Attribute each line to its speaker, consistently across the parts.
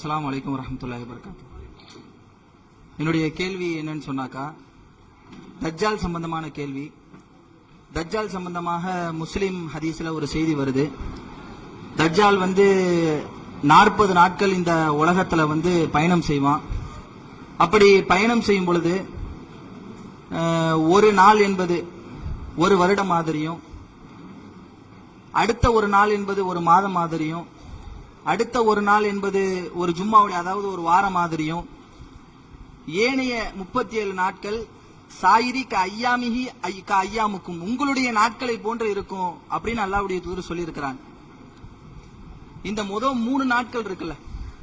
Speaker 1: அஸ்லாம் வலைக்கம் வரமத்துல்லாஹி வபரகாத்து. என்னுடைய கேள்வி என்னன்னு சொன்னாக்கா தஜ்ஜால் சம்பந்தமான கேள்வி. தஜ்ஜால் சம்பந்தமாக முஸ்லிம் ஹதீஸில் ஒரு செய்தி வருது. தஜ்ஜால் வந்து நாற்பது நாட்கள் இந்த உலகத்தில் வந்து பயணம் செய்வான். அப்படி பயணம் செய்யும் பொழுது ஒரு நாள் என்பது ஒரு வருடம் மாதிரியும் அடுத்த ஒரு நாள் என்பது ஒரு மாதம் மாதிரியும் அடுத்த ஒரு நாள் என்பது ஒரு ஜும்மாவுடைய அதாவது ஒரு வாரம் மாதிரியும். ஏனைய முப்பத்தி ஏழு நாட்கள் சாயிரி க ஐயாமிகி ஐ- க ஐயாமுக்கும் உங்களுடைய நாட்களை போன்று இருக்கும் அப்படின்னு அல்லாவுடைய தூதர் சொல்லியிருக்கிறான். இந்த முதல் மூணு நாட்கள் இருக்குல்ல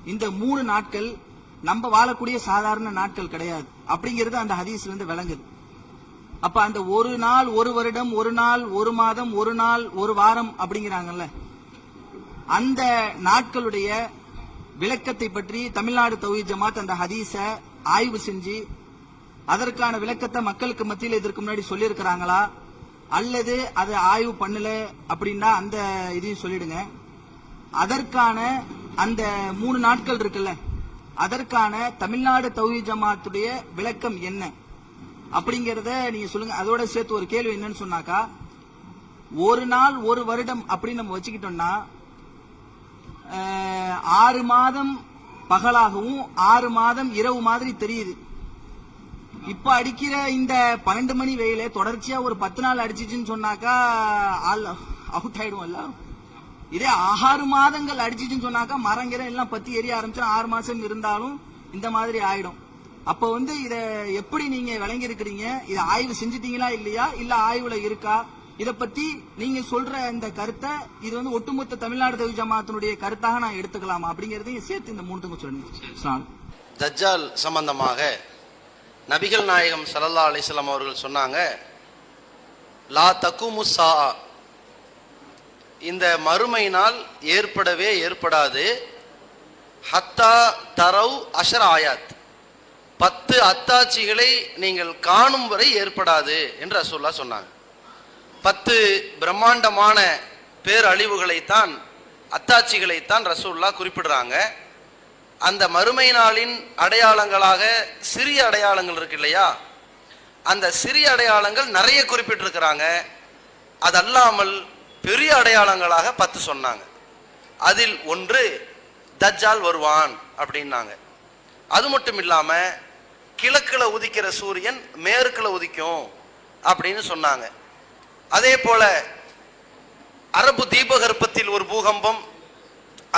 Speaker 1: இந்த மூணு நாட்கள் நம்ம வாழக்கூடிய சாதாரண நாட்கள் கிடையாது. அப்படிங்கிறது அந்த ஹதீஸ்ல இருந்து விளங்குது. அப்ப அந்த ஒரு நாள் ஒரு வருடம் ஒரு நாள் ஒரு மாதம் ஒரு நாள் ஒரு வாரம் அப்படிங்கிறாங்கல்ல அந்த நாட்களுடைய விளக்கத்தை பற்றி தமிழ்நாடு தௌஹி ஜமாத் அந்த ஹதீஸ ஆய்வு செஞ்சு அதற்கான விளக்கத்தை மக்களுக்கு மத்தியில் இதற்கு முன்னாடி சொல்லியிருக்கிறாங்களா? அல்லது அதை ஆய்வு பண்ணல அப்படின்னா அந்த இதையும் சொல்லிடுங்க. அதற்கான அந்த மூணு நாட்கள் இருக்குல்ல அதற்கான தமிழ்நாடு தௌஹி ஜமாத்துடைய விளக்கம் என்ன? அப்படிங்கறத நீங்க சொல்லுங்க. அதோட சேர்த்து ஒரு கேள்வி என்னன்னு சொன்னாக்கா ஒரு நாள் ஒரு வருடம் அப்படின்னு நம்ம வச்சுக்கிட்டோம்னா ஆறு மாதம் பகலாகவும் ஆறு மாதம் இரவு மாதிரி தெரியுது. இப்ப அடிக்கிற இந்த பன்னெண்டு மணி வெயில தொடர்ச்சியா ஒரு பத்து நாள் அடிச்சிச்சுன்னு சொன்னாக்கா ஆள் அவுட் ஆயிடுவோம்ல. இதே ஆறு மாதங்கள் அடிச்சிச்சுன்னு சொன்னாக்கா மரங்கிற எல்லாம் பத்தி எரிய ஆரம்பிச்சு ஆறு மாசம் இருந்தாலும் இந்த மாதிரி ஆயிடும். அப்ப வந்து இத எப்படி நீங்க விளங்கி இருக்கிறீங்க இதை ஆய்வு செஞ்சிட்டீங்களா இல்லையா? இல்ல ஆய்வுல இருக்கா? இத பத்தி நீங்க சொல்ற இந்த கருத்தை இது வந்து ஒட்டுமொத்த தமிழ்நாடு தவி ஜமாத்தினுடைய கருத்தாக நான் எடுத்துக்கலாமா. அப்படிங்கறதையும் சேர்த்து இந்த மூணுத்துக்கும் சொல்லுங்க.
Speaker 2: தஜ்ஜால் சம்பந்தமாக நபிகள் நாயகம் சல்லா அலிஸ்லாம் அவர்கள் சொன்னாங்க லா தக்குமு சா இந்த மறுமை நாள் ஏற்படவே ஏற்படாது. ஹத்தா தரவ் அஷர் ஆயாத். பத்து அத்தாட்சிகளை நீங்கள் காணும் வரை ஏற்படாது என்று ரசூல்லா சொன்னாங்க. பத்து பிரம்மாண்டமான பேரழிவுகளைத்தான் அத்தாட்சிகளைத்தான் ரசூல்லா குறிப்பிடுறாங்க. அந்த மறுமை நாளின் அடையாளங்களாக சிறிய அடையாளங்கள் இருக்கு இல்லையா? அந்த சிறிய அடையாளங்கள் நிறைய குறிப்பிட்டிருக்கிறாங்க. அதல்லாமல் பெரிய அடையாளங்களாக பத்து சொன்னாங்க. அதில் ஒன்று தஜ்ஜால் வருவான் அப்படின்னாங்க. அது மட்டும் இல்லாமல் கிழக்கில் உதிக்கிற சூரியன் மேற்குல உதிக்கும் அப்படின்னு சொன்னாங்க. அதே போல அரபு தீபகற்பத்தில் ஒரு பூகம்பம்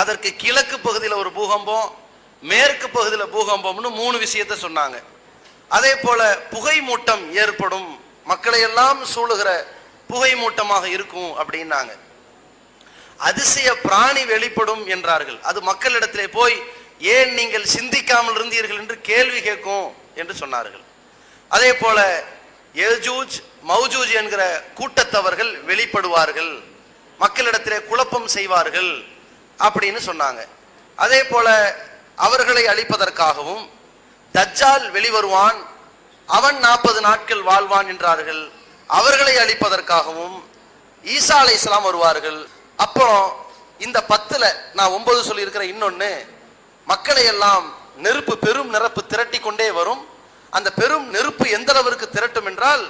Speaker 2: அதற்கு கிழக்கு பகுதியில் ஒரு பூகம்பம் மேற்கு பகுதியில் பூகம்பம்னு மூணு விஷயத்த சொன்னாங்க. அதே போல புகை மூட்டம் ஏற்படும் மக்களை எல்லாம் சூழுகிற புகை மூட்டமாக இருக்கும் அப்படின்னாங்க. அதிசய பிராணி வெளிப்படும் என்றார்கள். அது மக்களிடத்திலே போய் ஏன் நீங்கள் சிந்திக்காமல் இருந்தீர்கள்? என்று கேள்வி கேட்கும் என்று சொன்னார்கள். அதே போல எஜூஜ் மௌஜூஜ் என்கிற கூட்டத்தவர்கள் வெளிப்படுவார்கள். மக்களிடத்திலே குழப்பம் செய்வார்கள் அப்படின்னு சொன்னாங்க. அதே போல அவர்களை அழிப்பதற்காகவும் தஜ்ஜால் வெளிவருவான் அவன் நாற்பது நாட்கள் வாழ்வான் என்றார்கள். அவர்களை அழிப்பதற்காகவும் ஈசா அலை இஸ்லாம் வருவார்கள். அப்புறம் இந்த பத்துல நான் ஒன்பது சொல்லியிருக்கிற இன்னொன்னு மக்களை எல்லாம் நெருப்பு பெரும் நெருப்பு திரட்டி கொண்டே வரும். அந்த பெரும் நெருப்பு எந்த அளவிற்கு திரட்டும் என்றால்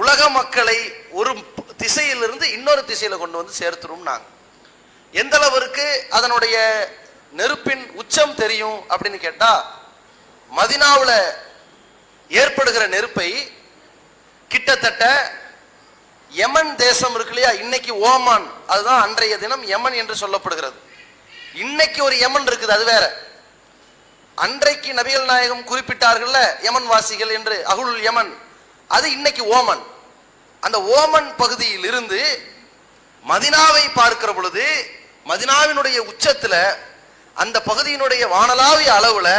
Speaker 2: உலக மக்களை ஒரு திசையிலிருந்து இன்னொரு திசையில கொண்டு வந்து சேர்த்துரும் நாங்கள் எந்த அளவிற்கு அதனுடைய நெருப்பின் உச்சம் தெரியும் அப்படின்னு கேட்டா மதினாவில் ஏற்படுகிற நெருப்பை கிட்டத்தட்ட யமன் தேசம் இருக்கு இல்லையா இன்னைக்கு ஓமான் அதுதான் அன்றைய தினம் யமன் என்று சொல்லப்படுகிறது. இன்னைக்கு ஒரு யமன் இருக்குது அது வேற. அன்றைக்கு நபிகள் நாயகம் குறிப்பிட்டார்கள்ல யமன் வாசிகள் என்று அகுல் யமன். அது இன்னைக்கு ஓமன். அந்த ஓமன் பகுதியில் இருந்து மதினாவை பார்க்கிற பொழுது மதினாவினுடைய உச்சத்தில் அந்த பகுதியினுடைய வானலாவிய அளவில்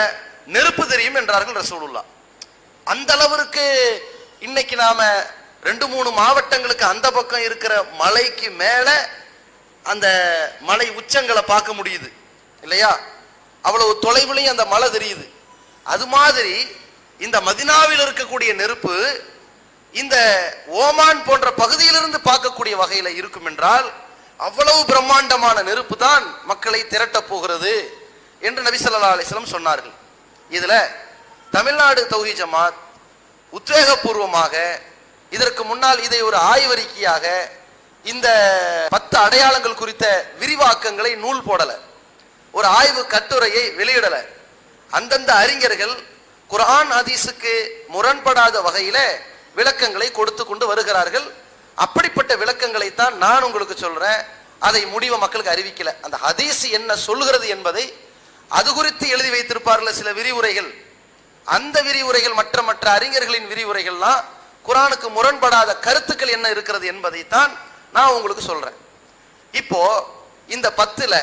Speaker 2: நெருப்பு தெரியும் என்றார்கள் ரசூலுல்லா. அந்த அளவிற்கு இன்னைக்கு நாம ரெண்டு மூணு மாவட்டங்களுக்கு அந்த பக்கம் இருக்கிற மலைக்கு மேல அந்த மலை உச்சங்களை பார்க்க முடியுது. இல்லையா? அவ்வளவு தொலைவுலையும் அந்த மலை தெரியுது. அது மாதிரி இந்த மதினாவில் இருக்கக்கூடிய நெருப்பு இந்த ஓமான் போன்ற பகுதியிலிருந்து பார்க்கக்கூடிய வகையில இருக்கும் என்றால் அவ்வளவு பிரம்மாண்டமான நெருப்பு தான் மக்களை திரட்டப் போகிறது என்று நபி ஸல்லல்லாஹு அலைஹி சொன்னார்கள். இதுல தமிழ்நாடு தௌஹி ஜமாத் உத்வேகபூர்வமாக இதற்கு முன்னால் இதை ஒரு ஆய்வறிக்கையாக இந்த பத்து அடையாளங்கள் குறித்த விரிவாக்கங்களை நூல் போடல. ஒரு ஆய்வு கட்டுரையை வெளியிடல. அந்தந்த அறிஞர்கள் குரான் ஹதீஸுக்கு முரண்படாத வகையில விளக்கங்களை கொடுத்து கொண்டு வருகிறார்கள். அப்படிப்பட்ட விளக்கங்களை தான் நான் உங்களுக்கு சொல்றேன். அதை முடிவை மக்களுக்கு அறிவிக்கல. அந்த ஹதீஸ் என்ன சொல்கிறது என்பதை அது குறித்து எழுதி வைத்திருப்பார்கள் சில விரிவுரைகள். அந்த விரிவுரைகள் மற்ற மற்ற அறிஞர்களின் விரிவுரைகள்லாம் குரானுக்கு முரண்படாத கருத்துக்கள் என்ன இருக்கிறது என்பதை தான் நான் உங்களுக்கு சொல்றேன். இப்போ இந்த பத்துல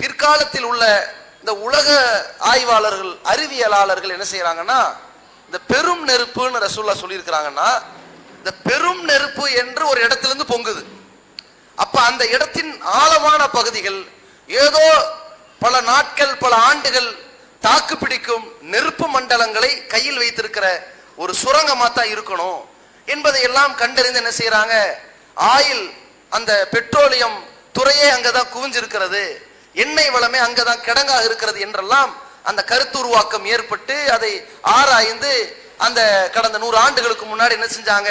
Speaker 2: பிற்காலத்தில் உள்ள இந்த உலக ஆய்வாளர்கள் அறிவியலாளர்கள் என்ன செய்யறாங்கன்னா இந்த பெரும் நெருப்புன்னு ரசூல்லா சொல்லியிருக்கிறாங்கன்னா இந்த பெரும் நெருப்பு என்று ஒரு இடத்துலேருந்து பொங்குது. அப்ப அந்த இடத்தின் ஆழமான பகுதிகள் ஏதோ பல நாட்கள் பல ஆண்டுகள் தாக்கு பிடிக்கும் நெருப்பு மண்டலங்களை கையில் வைத்திருக்கிற ஒரு சுரங்கமாக தான் இருக்கணும் என்பதை எல்லாம் கண்டறிந்து என்ன செய்யறாங்க ஆயில் அந்த பெட்ரோலியம் துறையே அங்கதான் குவிஞ்சிருக்கிறது. எண்ணெய் வளமே அங்கதான் கிடங்காக இருக்கிறது என்றெல்லாம் அந்த கருத்து உருவாக்கம் ஏற்பட்டு அதை ஆராய்ந்து அந்த கடந்த நூறு ஆண்டுகளுக்கு முன்னாடி என்ன செஞ்சாங்க?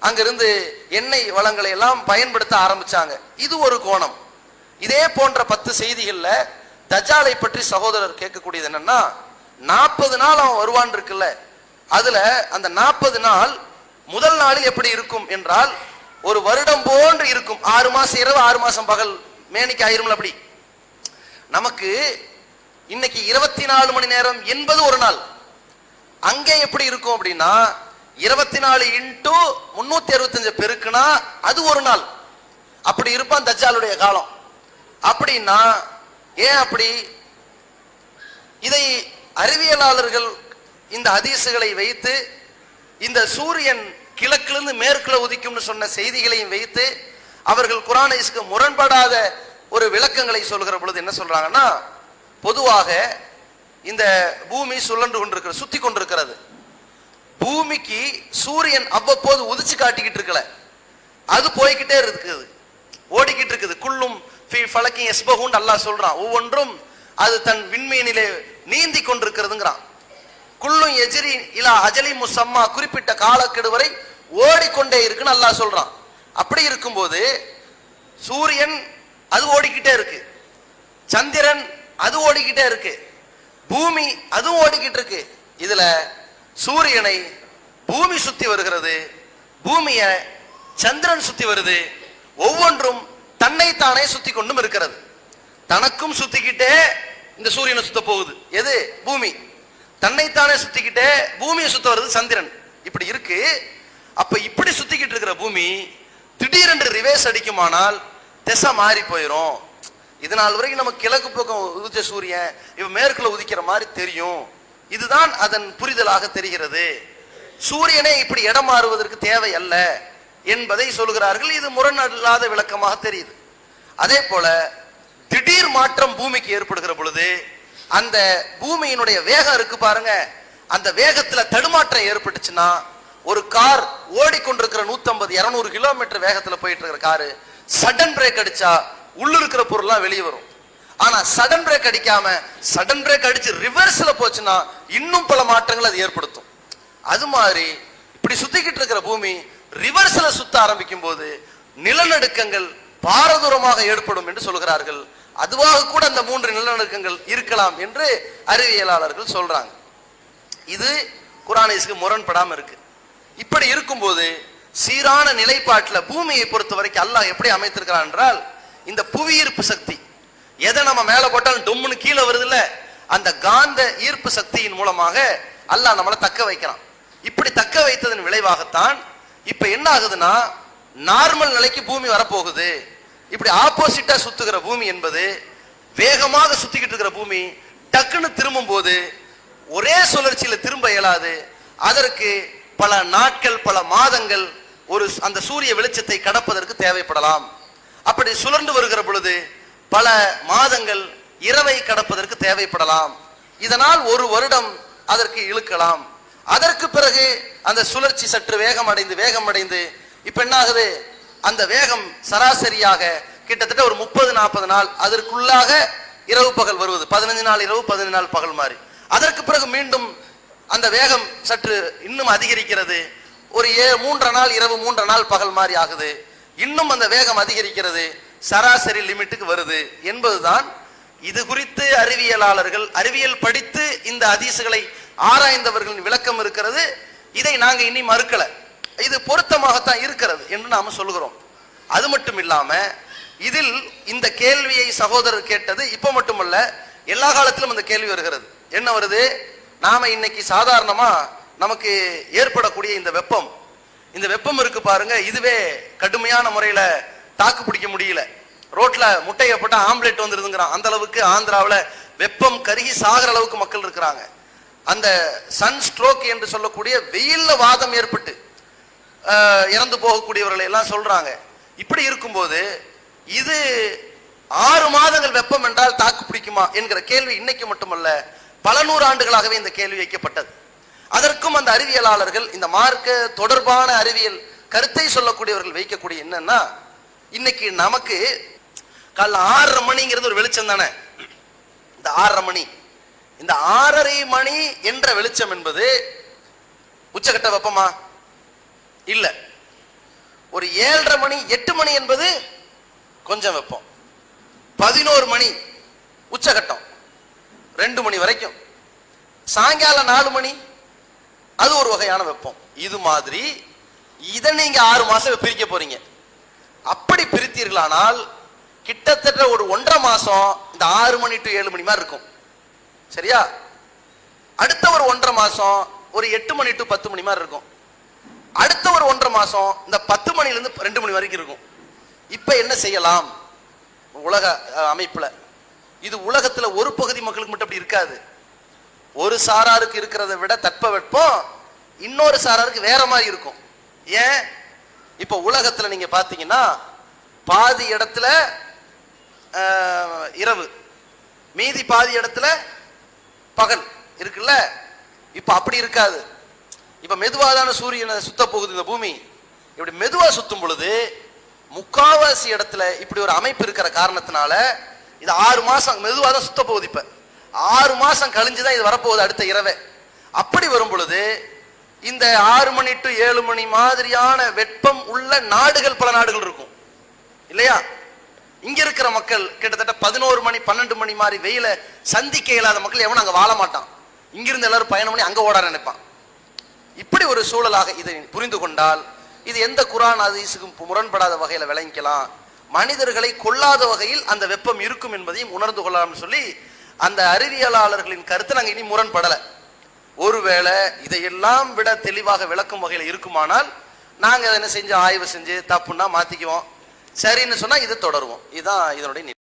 Speaker 2: அங்கிருந்து எண்ணெய் வளங்களை எல்லாம் பயன்படுத்த ஆரம்பிச்சாங்க. இது ஒரு கோணம். இதே போன்ற பத்து செய்திகள்ல தஜாலை பற்றி சகோதரர் கேட்கக்கூடியது என்னன்னா நாற்பது நாள் அவன் வருவான் இருக்குல்ல. அதுல அந்த நாற்பது நாள் முதல் நாளில் எப்படி இருக்கும் என்றால் ஒரு வருடம் போன்று இருக்கும். ஆறு மாசம் இரவு ஆறு மாசம் பகல். மேனிக்கு ஆயிரும்ல அப்படி. நமக்கு இன்னைக்கு இருபத்தி நாலு மணி நேரம் என்பது ஒரு நாள். அங்கே எப்படி இருக்கும் அப்படின்னா இருபத்தி நாலு இன்ட்டு முன்னூத்தி அறுபத்தஞ்சு பெருக்குனா அது ஒரு நாள். அப்படி இருப்பான் தஜாலுடைய காலம். அப்படின்னா ஏன் அப்படி? இதை அறிவியலாளர்கள் இந்த அதிசுகளை வைத்து இந்த சூரியன் கிழக்கிலிருந்து மேற்குல உதிக்கும்னு சொன்ன செய்திகளையும் வைத்து அவர்கள் குரானைஸ்க்கு முரண்படாத ஒரு விளக்கங்களை சொல்கிற பொழுது என்ன சொல்றாங்கன்னா பொதுவாக இந்த பூமி சுழன்று கொண்டிருக்கிறது சுத்தி கொண்டிருக்கிறது. பூமிக்கு சூரியன் அவ்வப்போது உதிச்சு காட்டிக்கிட்டு இருக்கல. அது போய்கிட்டே இருக்குது. ஓடிக்கிட்டு இருக்குது. குள்ளும் ஃபி எஸ்பகுன்னு நல்லா சொல்றான். ஒவ்வொன்றும் அது தன் விண்மீனிலே நீந்தி கொண்டிருக்கிறதுங்கிறான். குள்ளும் எஜிரி இலா அஜலி முசம்மா குறிப்பிட்ட காலக்கெடு வரை ஓடிக்கொண்டே இருக்குன்னு நல்லா சொல்றான். அப்படி இருக்கும்போது சூரியன் அது ஓடிக்கிட்டே இருக்கு. சந்திரன் அது ஓடிக்கிட்டே இருக்கு. பூமி அதுவும் ஓடிக்கிட்டு இருக்கு. இதுல சூரியனை பூமி சுத்தி வருகிறது. பூமிய சந்திரன் சுத்தி வருது. ஒவ்வொன்றும் தன்னைத்தானே சுத்தி கொண்டும் இருக்கிறது. தனக்கும் சுத்திக்கிட்டே இந்த சூரியனை சுத்த போகுது. எது? பூமி. தன்னைத்தானே சுத்திக்கிட்டே பூமியை சுத்த வருது சந்திரன். இப்படி இருக்கு. அப்ப இப்படி சுத்திக்கிட்டு இருக்கிற பூமி திடீரென்று ரிவேஸ் அடிக்குமானால் திசை மாறி போயிடும் இது நாள் வரைக்கும் நம்ம கிழக்கு பக்கம் உதிச்ச சூரியன் இவன் மேற்குல உதிக்கிற மாதிரி தெரியும். இதுதான் அதன் புரிதலாக தெரிகிறது. சூரியனே இப்படி இடம் மாறுவதற்கு தேவை அல்ல என்பதை சொல்கிறார்கள். இது முரண் விளக்கமாக தெரியுது. அதே போல திடீர் மாற்றம் பூமிக்கு ஏற்படுகிற பொழுது அந்த பூமியினுடைய வேகம் இருக்கு பாருங்க. அந்த வேகத்துல தடுமாற்றம் ஏற்பட்டுச்சுன்னா ஒரு கார் ஓடிக்கொண்டிருக்கிற 150 200 கிலோமீட்டர் வேகத்துல போயிட்டு இருக்கிற காரு சடன் பிரேக் அடிச்சா உள்ள இருக்கிற பொருள்லாம் வெளியே வரும். ஆனா சடன் பிரேக் அடிக்காம சடன் பிரேக் அடிச்சு ரிவர்ஸ்ல போச்சுன்னா இன்னும் பல மாற்றங்கள் அது ஏற்படுத்தும். அது மாதிரி இப்படி சுத்திக்கிட்டு இருக்கிற பூமி ரிவர்ஸ்ல சுத்த ஆரம்பிக்கும் போது நிலநடுக்கங்கள் பாரதூரமாக ஏற்படும் என்று சொல்கிறார்கள். அதுவாக கூட அந்த மூன்று நிலநடுக்கங்கள் இருக்கலாம் என்று அறிவியலாளர்கள் சொல்றாங்க. இது குரானிஸ்க்கு முரண்படாம இருக்கு. இப்படி இருக்கும்போது சீரான நிலைப்பாட்டில் பூமியை பொறுத்த வரைக்கும் அல்லாஹ் எப்படி அமைத்திருக்கிறான் என்றால் இந்த புவி ஈர்ப்பு சக்தி. எதை நம்ம மேலே போட்டாலும் டொம்முன்னு கீழே வருதுல்ல? அந்த காந்த ஈர்ப்பு சக்தியின் மூலமாக அல்லாஹ் நம்மளை தக்க வைக்கிறான். இப்படி தக்க வைத்ததன் விளைவாகத்தான் இப்போ என்ன ஆகுதுன்னா நார்மல் நிலைக்கு பூமி வரப்போகுது. இப்படி ஆப்போசிட்டா சுத்துகிற பூமி என்பது வேகமாக சுத்திக்கிட்டு இருக்கிற பூமி டக்குன்னு திரும்பும் போது ஒரே சுழற்சியில திரும்ப இயலாது. அதற்கு பல நாட்கள் பல மாதங்கள் ஒரு அந்த சூரிய வெளிச்சத்தை கடப்பதற்கு தேவைப்படலாம். அப்படி சுழன்று வருகிற பொழுது பல மாதங்கள் இரவை கடப்பதற்கு தேவைப்படலாம். இதனால் ஒரு வருடம் அதற்கு இழுக்கலாம். அதற்கு பிறகு அந்த சுழற்சி சற்று வேகம் அடைந்து வேகம் அடைந்து இப்ப என்ன ஆகுது அந்த வேகம் சராசரியாக கிட்டத்தட்ட ஒரு முப்பது நாற்பது நாள் அதற்குள்ளாக இரவு பகல் வருவது. பதினஞ்சு நாள் இரவு பதினஞ்சு நாள் பகல் மாதிரி அதற்கு பிறகு மீண்டும் அந்த வேகம் சற்று இன்னும் அதிகரிக்கிறது. ஒரு ஏ மூன்றரை நாள் இரவு மூன்றரை நாள் பகல் மாதிரி ஆகுது. இன்னும் அந்த வேகம் அதிகரிக்கிறது. சராசரி லிமிட்டுக்கு வருது என்பதுதான் இது குறித்து அறிவியலாளர்கள் அறிவியல் படித்து இந்த அதிசுகளை ஆராய்ந்தவர்களின் விளக்கம் இருக்கிறது. இதை நாங்க இனி மறுக்கல. இது பொருத்தமாகத்தான் இருக்கிறது என்று நாம சொல்லுகிறோம். அது மட்டும் இல்லாம இதில் இந்த கேள்வியை சகோதரர் கேட்டது இப்ப மட்டுமல்ல எல்லா காலத்திலும் அந்த கேள்வி வருகிறது. என்ன வருது? நாம இன்னைக்கு சாதாரணமா நமக்கு ஏற்படக்கூடிய இந்த வெப்பம் இந்த வெப்பம் இருக்கு பாருங்க இதுவே கடுமையான முறையில தாக்கு பிடிக்க முடியல. ரோட்ல முட்டையை போட்டா ஆம்லெட் வந்துருதுங்கிறான். அந்த அளவுக்கு ஆந்திராவில் வெப்பம் கருகி சாகிற அளவுக்கு மக்கள் இருக்கிறாங்க. அந்த சன் ஸ்ட்ரோக் என்று சொல்லக்கூடிய வெயில்ல வாதம் ஏற்பட்டு இறந்து போகக்கூடியவர்களை எல்லாம் சொல்றாங்க. இப்படி இருக்கும்போது இது ஆறு மாதங்கள் வெப்பம் என்றால் தாக்கு பிடிக்குமா என்கிற கேள்வி இன்னைக்கு மட்டுமல்ல பல நூறு ஆண்டுகளாகவே இந்த கேள்வி வைக்கப்பட்டது. அதற்கும் அந்த அறிவியலாளர்கள் இந்த மார்க்க தொடர்பான அறிவியல் கருத்தை சொல்லக்கூடியவர்கள் வைக்கக்கூடிய என்னன்னா இன்னைக்கு நமக்கு காலைல ஆறரை மணிங்கிறது ஒரு வெளிச்சம் தானே? இந்த ஆறரை மணி. இந்த ஆறரை மணி என்ற வெளிச்சம் என்பது உச்சகட்ட வெப்பமா? இல்ல. ஒரு ஏழரை மணி எட்டு மணி என்பது கொஞ்சம் வெப்பம். பதினோரு மணி உச்சகட்டம். ரெண்டு மணி வரைக்கும். சாயங்காலம் நாலு மணி அது ஒரு வகையான வெப்பம். இது மாதிரி இதை நீங்க ஆறு மாசம் பிரிக்க போறீங்க. அப்படி பிரித்தீர்களானால் கிட்டத்தட்ட ஒரு ஒன்றரை மாசம் இந்த ஆறு மணி டு ஏழு மணி மாதிரி இருக்கும். சரியா? அடுத்த ஒரு ஒன்றரை மாசம் ஒரு எட்டு மணி டு பத்து மணி மாதிரி இருக்கும். அடுத்த ஒரு ஒன்றரை மாசம் இந்த பத்து மணில இருந்து ரெண்டு மணி வரைக்கும் இருக்கும். இப்ப என்ன செய்யலாம்? உலக அமைப்பில் அமைப்புல. இது உலகத்துல ஒரு பகுதி மக்களுக்கு மட்டும் அப்படி இருக்காது. ஒரு சாராருக்கு இருக்கிறத விட தட்பவெட்பம் இன்னொரு சாராருக்கு வேற மாதிரி இருக்கும். ஏன்? இப்ப உலகத்துல நீங்க பாத்தீங்கன்னா பாதி இடத்துல இரவு. மீதி பாதி இடத்துல பகல் இருக்குல்ல? இப்ப அப்படி இருக்காது. இப்ப மெதுவாதான சூரியனை சுத்த போகுது இந்த பூமி. இப்படி மெதுவா சுத்தும் பொழுது முக்காவாசி இடத்துல இப்படி ஒரு அமைப்பு இருக்கிற காரணத்தினால இது ஆறு மாசம் மெதுவாக தான் சுத்த போகுது இப்போ. ஆறு மாசம் கழிஞ்சுதான் இது வரப்போகுது அடுத்த இரவே. அப்படி வரும் பொழுது இந்த ஆறு மணி டு ஏழு மணி மாதிரியான வெப்பம் உள்ள நாடுகள் பல நாடுகள் இருக்கும். இல்லையா? இங்க இருக்கிற மக்கள் கிட்டத்தட்ட பதினோரு மணி பன்னெண்டு மணி மாதிரி வெயில சந்திக்க இயலாத மக்கள் எவனும் அங்க வாழ மாட்டான். இங்கிருந்து எல்லாரும் பயணம் பண்ணி அங்க ஓட நினைப்பான். இப்படி ஒரு சூழலாக இதை புரிந்து கொண்டால் இது எந்த குரான் அதிசுக்கும் முரண்படாத வகையில விளங்கிக்கலாம். மனிதர்களை கொல்லாத வகையில் அந்த வெப்பம் இருக்கும் என்பதையும் உணர்ந்து கொள்ளலாம்னு சொல்லி அந்த அறிவியலாளர்களின் கருத்து நாங்கள் இனி முரண்படலை. ஒருவேளை இதையெல்லாம் விட தெளிவாக விளக்கும் வகையில் இருக்குமானால் நாங்கள் அதை என்ன செஞ்சு ஆய்வு செஞ்சு தப்புன்னா மாற்றிக்குவோம் சரின்னு சொன்னால் இது தொடருவோம். இதுதான் இதனுடைய